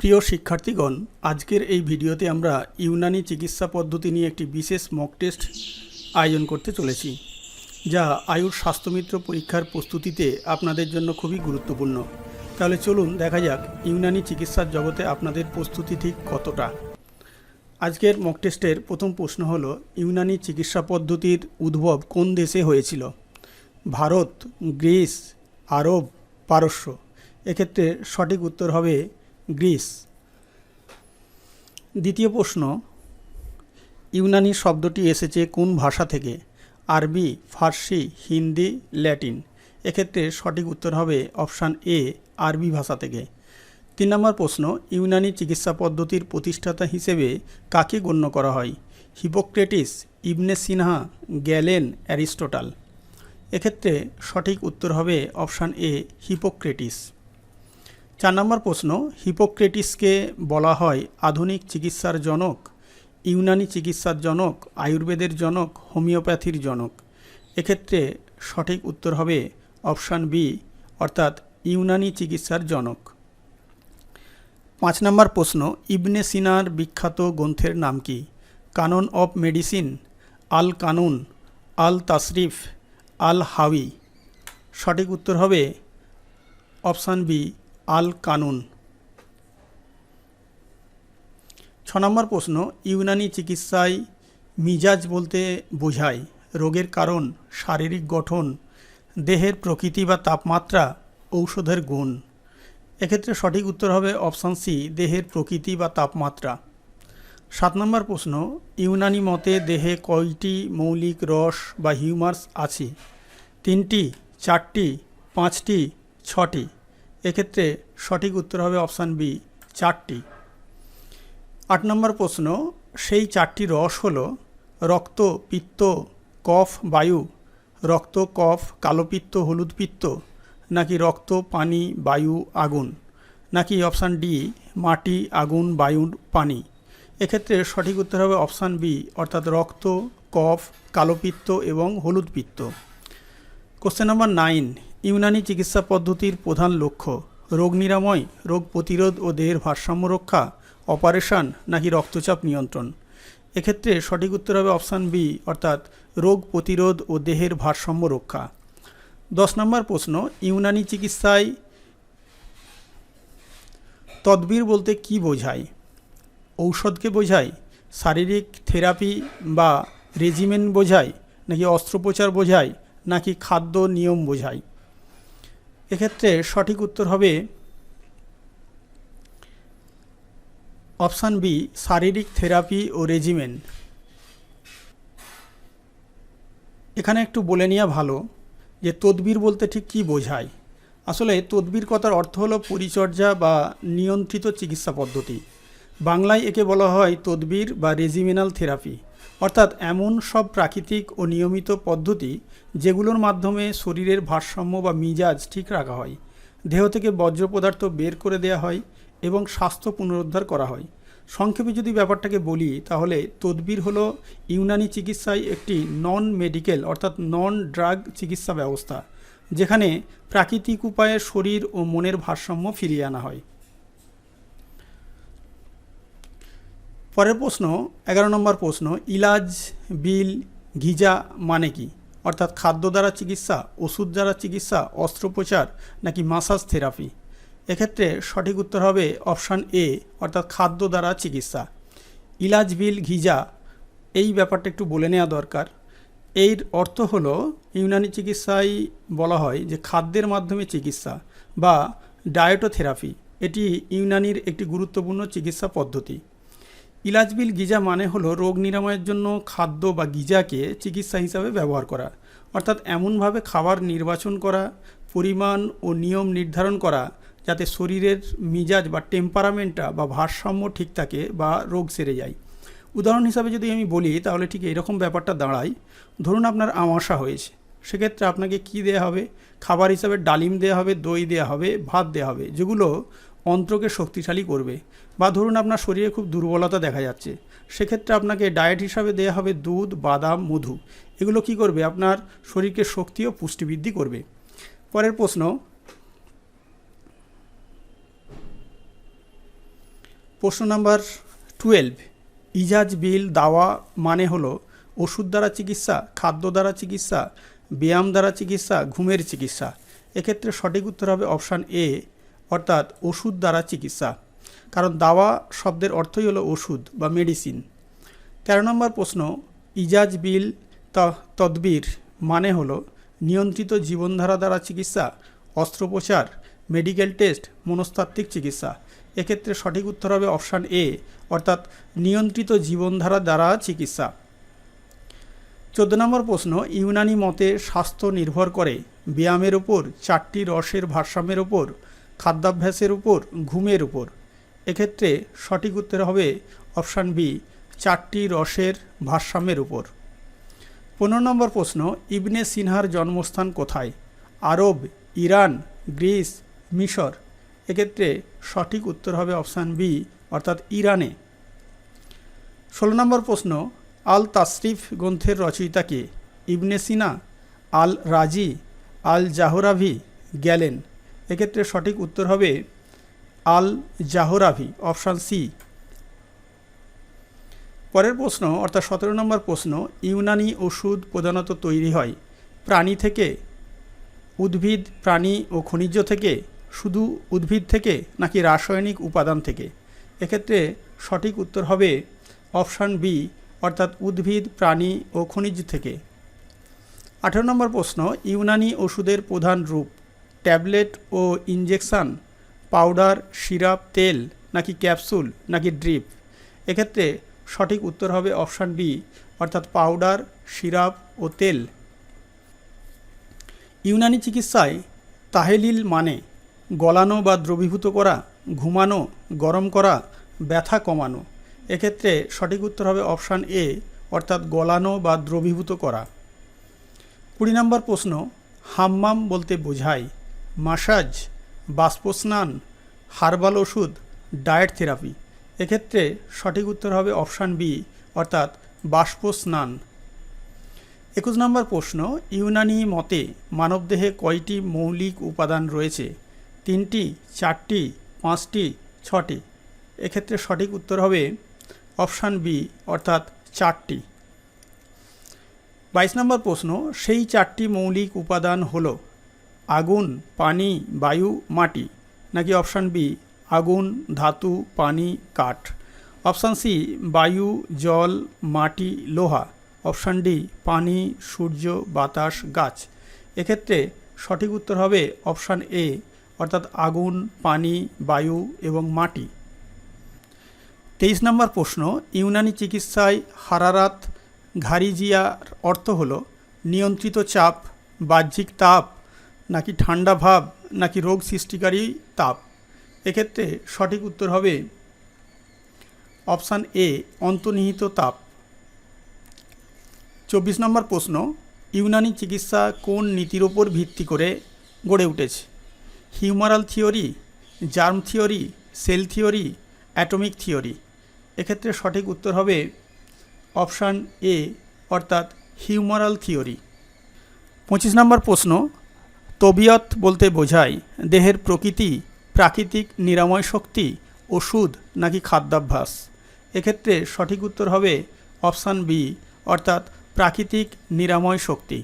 প্রিয় শিক্ষার্থীগণ, আজকের এই ভিডিওতে আমরা ইউনানি চিকিৎসা পদ্ধতি নিয়ে একটি বিশেষ মক টেস্ট আয়োজন করতে চলেছি, যা আয়ুর স্বাস্থ্যমিত্র পরীক্ষার প্রস্তুতিতে আপনাদের জন্য খুবই গুরুত্বপূর্ণ। তাহলে চলুন দেখা যাক ইউনানি চিকিৎসার জগতে আপনাদের প্রস্তুতি ঠিক কতটা। আজকের মক টেস্টের প্রথম প্রশ্ন হল, ইউনানি চিকিৎসা পদ্ধতির উদ্ভব কোন দেশে হয়েছিল? ভারত, গ্রিস, আরব, পারস্য। এক্ষেত্রে সঠিক উত্তর হবে গ্রিস। দ্বিতীয় প্রশ্ন, ইউনানি শব্দটি এসেছে কোন ভাষা থেকে? আরবি, ফার্সি, হিন্দি, ল্যাটিন। এক্ষেত্রে সঠিক উত্তর হবে অপশান এ, আরবি ভাষা থেকে। তিন নম্বর প্রশ্ন, ইউনানি চিকিৎসা পদ্ধতির প্রতিষ্ঠাতা হিসেবে কাকে গণ্য করা হয়? Hippocrates, Ibn Sina, Galen, Aristotle. এক্ষেত্রে সঠিক উত্তর হবে অপশান এ, হিপোক্রেটিস। চার নম্বর প্রশ্ন, হিপোক্রেটিসকে বলা হয় আধুনিক চিকিৎসার জনক, ইউনানি চিকিৎসার জনক, আয়ুর্বেদের জনক, হোমিওপ্যাথির জনক এক্ষেত্রে সঠিক উত্তর হবে অপশান বি, অর্থাৎ ইউনানি চিকিৎসার জনক। পাঁচ নম্বর প্রশ্ন, ইবনে সিনার বিখ্যাত গ্রন্থের নাম কি? কানন অফ মেডিসিন আল কানুন আল তাসরিফ আল হাউই সঠিক উত্তর হবে অপশান বি আল কানুন ছ নম্বর প্রশ্ন, ইউনানি চিকিৎসায় মিজাজ বলতে বোঝায় রোগের কারণ, শারীরিক গঠন, দেহের প্রকৃতি বা তাপমাত্রা, ঔষধের গুণ। এক্ষেত্রে সঠিক উত্তর হবে অপশান সি, দেহের প্রকৃতি বা তাপমাত্রা। সাত নম্বর প্রশ্ন, ইউনানি মতে দেহে কয়টি মৌলিক রস বা হিউমার্স আছে? তিনটি, চারটি, পাঁচটি, ছটি। এক্ষেত্রে সঠিক উত্তর হবে অপশান বি, চারটি। আট নম্বর প্রশ্ন, সেই চারটি রস হল রক্ত, পিত্ত, কফ, বায়ু। রক্ত, কফ, কালো পিত্ত, হলুদ পিত্ত, নাকি রক্ত, পানি, বায়ু, আগুন? নাকি অপশান ডি, মাটি, আগুন, বায়ু, পানি? এক্ষেত্রে সঠিক উত্তর হবে অপশান বি, অর্থাৎ রক্ত, কফ, কালো পিত্ত এবং হলুদ পিত্ত। কোশ্চেন নাম্বার নাইন ইউনানি চিকিৎসা পদ্ধতির প্রধান লক্ষ্য, রোগ নিরাময়, রোগ প্রতিরোধ ও দেহের ভারসাম্য রক্ষা, অপারেশন নাকি রক্তচাপ নিয়ন্ত্রণ। এক্ষেত্রে সঠিক উত্তর হবে অপশান বি, অর্থাৎ রোগ প্রতিরোধ ও দেহের ভারসাম্য রক্ষা। দশ নম্বর প্রশ্ন, ইউনানি চিকিৎসায় তদবির বলতে কি বোঝায়? ঔষধকে বোঝায়? শারীরিক থেরাপি বা রেজিমেন বোঝায়? নাকি অস্ত্রোপচার বোঝায়? নাকি খাদ্য নিয়ম বোঝায়? এক্ষেত্রে সঠিক উত্তর হবে অপশান বি, শারীরিক থেরাপি ও রেজিমেন। এখানে একটু বলে নেওয়া ভালো যে তদবির বলতে ঠিক কী বোঝায়। আসলে তদবির কথার অর্থ হলো পরিচর্যা বা নিয়ন্ত্রিত চিকিৎসা পদ্ধতি। বাংলায় একে বলা হয় তদবির বা রেজিমেনাল থেরাপি। অর্থাৎ এমন সব প্রাকৃতিক ও নিয়মিত পদ্ধতি যেগুলোর মাধ্যমে শরীরের ভারসাম্য বা মিজাজ ঠিক রাখা হয়, দেহ থেকে বর্জ্য পদার্থ বের করে দেওয়া হয় এবং স্বাস্থ্য পুনরুদ্ধার করা হয়। সংক্ষেপে যদি ব্যাপারটাকে বলি, তাহলে তদবির হলো ইউনানি চিকিৎসায় একটি নন মেডিকেল অর্থাৎ নন ড্রাগ চিকিৎসা ব্যবস্থা, যেখানে প্রাকৃতিক উপায়ে শরীর ও মনের ভারসাম্য ফিরিয়ে আনা হয়। পরের প্রশ্ন, এগারো নম্বর প্রশ্ন, ইলাজ, বিল ঘিজা মানে কি? অর্থাৎ খাদ্য দ্বারা চিকিৎসা, ওষুধ দ্বারা চিকিৎসা, অস্ত্রোপচার নাকি মাসাজ থেরাপি? এক্ষেত্রে সঠিক উত্তর হবে অপশান এ, অর্থাৎ খাদ্য দ্বারা চিকিৎসা। ইলাজ, বিল ঘিজা এই ব্যাপারটা একটু বলে নেওয়া দরকার। এর অর্থ হলো, ইউনানি চিকিৎসায় বলা হয় যে খাদ্যের মাধ্যমে চিকিৎসা বা ডায়েটোথেরাপি এটি ইউনানির একটি গুরুত্বপূর্ণ চিকিৎসা পদ্ধতি। ইলাজবিল গিজা মানে হলো রোগ নিরাময়ের জন্য খাদ্য বা গিজাকে চিকিৎসা হিসাবে ব্যবহার করা, অর্থাৎ এমনভাবে খাবার নির্বাচন করা, পরিমাণ ও নিয়ম নির্ধারণ করা যাতে শরীরের মিজাজ বা টেম্পারামেন্টটা বা ভারসাম্য ঠিক থাকে বা রোগ সেরে যায়। উদাহরণ হিসাবে যদি আমি বলি, তাহলে ঠিক এরকম ব্যাপারটা দাঁড়ায়। ধরুন আপনার আমাশা হয়েছে, সেক্ষেত্রে আপনাকে কি দেওয়া হবে? খাবার হিসাবে ডালিম দেওয়া হবে, দই দেওয়া হবে, ভাত দেওয়া হবে, যেগুলো অন্ত্রকে শক্তিশালী করবে। বা ধরুন আপনার শরীরে খুব দুর্বলতা দেখা যাচ্ছে, সেক্ষেত্রে আপনাকে ডায়েট হিসাবে দেওয়া হবে দুধ, বাদাম, মধু। এগুলো কি করবে? আপনার শরীরকে শক্তি ও পুষ্টিবৃদ্ধি করবে। পরের প্রশ্ন প্রশ্ন নাম্বার টুয়েলভ ইজাজ বিল দাওয়া মানে হলো ওষুধ দ্বারা চিকিৎসা, খাদ্য দ্বারা চিকিৎসা, ব্যায়াম দ্বারা চিকিৎসা, ঘুমের চিকিৎসা। এক্ষেত্রে সঠিক উত্তর হবে অপশান এ অর্থাৎ ওষুধ দ্বারা চিকিৎসা। কারণ দাওয়া শব্দের অর্থই হলো ওষুধ বা মেডিসিন তেরো নম্বর প্রশ্ন, ইজাজ বিল তদবির মানে হলো নিয়ন্ত্রিত জীবনধারা দ্বারা চিকিৎসা, অস্ত্রোপচার মেডিকেল টেস্ট মনস্তাত্ত্বিক চিকিৎসা। এক্ষেত্রে সঠিক উত্তর হবে অপশান এ, অর্থাৎ নিয়ন্ত্রিত জীবনধারা দ্বারা চিকিৎসা। চোদ্দ নম্বর প্রশ্ন, ইউনানি মতে স্বাস্থ্য নির্ভর করে। ব্যায়ামের উপর, চারটি রসের ভারসাম্যের উপর খাদ্যাভ্যাসের উপর, ঘুমের উপর। এক্ষেত্রে সঠিক উত্তর হবে অপশান বি, চারটি রসের ভারসাম্যের উপর। পনেরো নম্বর প্রশ্ন, ইবনে সিনহার জন্মস্থান কোথায়? আরব, ইরান, গ্রিস, মিশর। এক্ষেত্রে সঠিক উত্তর হবে অপশান বি, অর্থাৎ ইরানে। ষোলো নম্বর প্রশ্ন আল তাসরিফ গ্রন্থের রচয়িতাকে ইবনে সিনা আল রাজি আল জাহরাভি গ্যালেন এক্ষেত্রে সঠিক উত্তর হবে আল জাহরাভি, অপশান সি। পরের প্রশ্ন, অর্থাৎ সতেরো নম্বর প্রশ্ন, ইউনানি ওষুধ প্রধানত তৈরি হয় প্রাণী থেকে, উদ্ভিদ, প্রাণী ও খনিজ থেকে, শুধু উদ্ভিদ থেকে নাকি রাসায়নিক উপাদান থেকে? এক্ষেত্রে সঠিক উত্তর হবে অপশান বি, অর্থাৎ উদ্ভিদ, প্রাণী ও খনিজ থেকে। আঠেরো নম্বর প্রশ্ন, ইউনানি ওষুধের প্রধান রূপ ট্যাবলেট ও ইনজেকশন, পাউডার, সিরাপ, তেল, নাকি ক্যাপসুল, নাকি ড্রিপ? এক্ষেত্রে সঠিক উত্তর হবে অপশান বি, অর্থাৎ পাউডার, সিরাপ ও তেল। ইউনানি চিকিৎসায় তাহেলিল মানে গলানো বা দ্রবীভূত করা, ঘুমানো, গরম করা, ব্যথা কমানো। এক্ষেত্রে সঠিক উত্তর হবে অপশান এ, অর্থাৎ গলানো বা দ্রবীভূত করা। কুড়ি নম্বর প্রশ্ন, হাম্মাম বলতে বোঝায়। মাসাজ, বাষ্পস্নান, হার্বাল ওষুধ, ডায়েট থেরাপি। এক্ষেত্রে সঠিক উত্তর হবে অপশান বি, অর্থাৎ বাষ্পস্নান। একুশ নম্বর প্রশ্ন, ইউনানি মতে মানবদেহে কয়টি মৌলিক উপাদান রয়েছে? তিনটি, চারটি, পাঁচটি, ছটি। এক্ষেত্রে সঠিক উত্তর হবে অপশান বি, অর্থাৎ চারটি। বাইশ নম্বর প্রশ্ন, সেই চারটি মৌলিক উপাদান হল আগুন, পানি, বায়ু, মাটি, নাকি অপশান বি, আগুন, ধাতু, পানি, কাঠ? অপশান সি, বায়ু, জল, মাটি, লোহা। অপশান ডি, পানি, সূর্য, বাতাস, গাছ। এক্ষেত্রে সঠিক উত্তর হবে অপশান এ, অর্থাৎ আগুন, পানি, বায়ু এবং মাটি। তেইশ নম্বর প্রশ্ন, ইউনানি চিকিৎসায় হারারাত ঘারিজিয়ার অর্থ হল নিয়ন্ত্রিত চাপ, বাহ্যিক তাপ নাকি ঠান্ডা ভাব, নাকি রোগ সৃষ্টিকারী তাপ? এক্ষেত্রে সঠিক উত্তর হবে অপশান এ, অন্তর্নিহিত তাপ। চব্বিশ নম্বর প্রশ্ন, ইউনানি চিকিৎসা কোন নীতির ওপর ভিত্তি করে গড়ে উঠেছে? Humoral theory, germ theory, cell theory, atomic theory. এক্ষেত্রে সঠিক উত্তর হবে অপশান এ, অর্থাৎ হিউমারাল থিওরি। পঁচিশ নম্বর প্রশ্ন তবিয়ত বলতে বোঝায় দেহের প্রকৃতি, প্রাকৃতিক নিরাময় শক্তি, ওষুধ নাকি খাদ্যাভ্যাস। এক্ষেত্রে সঠিক উত্তর হবে অপশান বি, অর্থাৎ প্রাকৃতিক নিরাময় শক্তি।